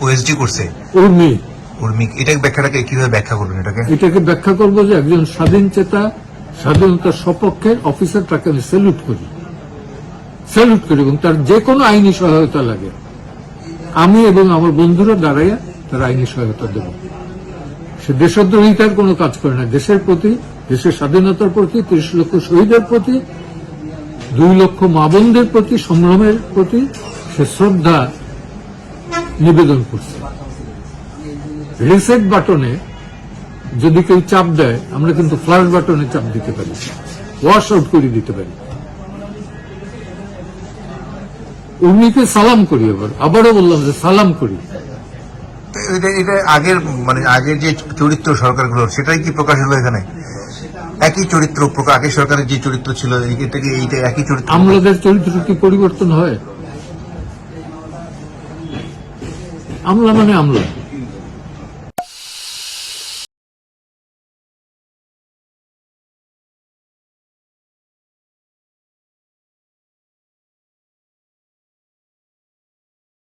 OSD করছে। উর্মি। উর্মিক এটা ব্যাখ্যাটাকে কীভাবে ব্যাখ্যা করবেন এটাকে? এটাকে ব্যাখ্যা করব যে একজন স্বাধীন চেতা স্বাধীনতার সপক্ষের অফিসার তাকে আমি স্যালুট করি। স্যালুট করি এবং তার যে কোনো আইনি সহায়তা লাগে। আমি এবং আমার বন্ধুরা দাঁড়াইয়া তার আইনি সহায়তা দেব। সে দেশদ্রোহিতার কোনো কাজ করে না। দেশের প্রতি দেশের স্বাধীনতার প্রতি তিরিশ লক্ষ শহীদের প্রতি দুই লক্ষ মা বোনদের প্রতি সংগ্রামের প্রতি সে শ্রদ্ধা নিবেদন করছে। রিসেট বাটনে যদি কেউ চাপ দেয় আমরা কিন্তু ফ্লাশ বাটনে চাপ দিতে পারি। ওয়াশ আউট করে দিতে পারি। উর্মিকে সালাম করি এবার আবারও বললাম যে সালাম করি। এটা এটা আগের মানে আগের যে চরিত্র সরকারগুলোর সেটাই কি প্রকাশ হলো এখানে? একই চরিত্র আগের সরকারের যে চরিত্র ছিল এই- এটা কি এইটা একই চরিত্র? আমলাদের চরিত্র কি পরিবর্তন হয়? আমলা মানে আমলা।